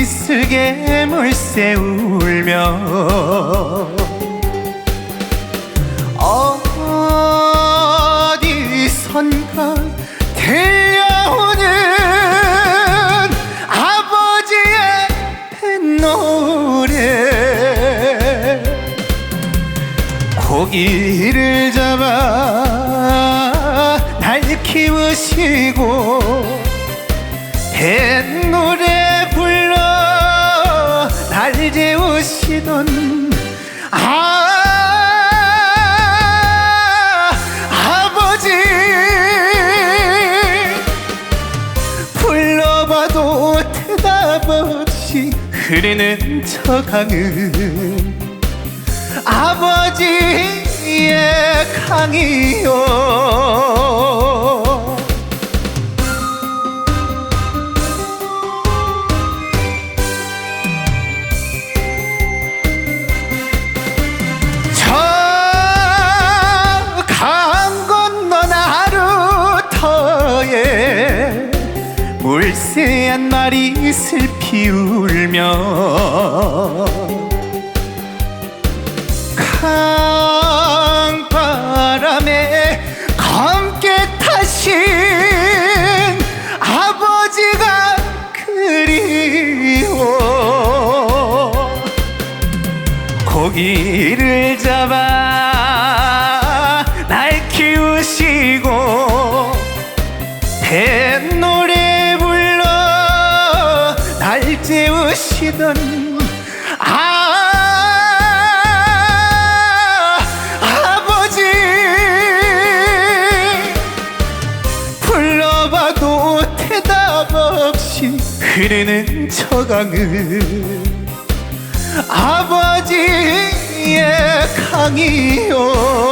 멍들게 물새 울며 어디선가 들려오는 아버지의 뱃노래. 고기를 잡아 날 키우시고 뱃 재우시던 아 아버지. 불러봐도 대답 없이 흐르는 저 강은 아버지의 강이요 나루터에 물새 한 마리 슬피 울며 강바람에 검게 타신 아버지가 그리워. 고기를 잡아 날 키우시고 뱃노래 불러 날 재우시던 아 아버지. 불러봐도 대답 없이 흐르는 저 강은 아버지의 강이요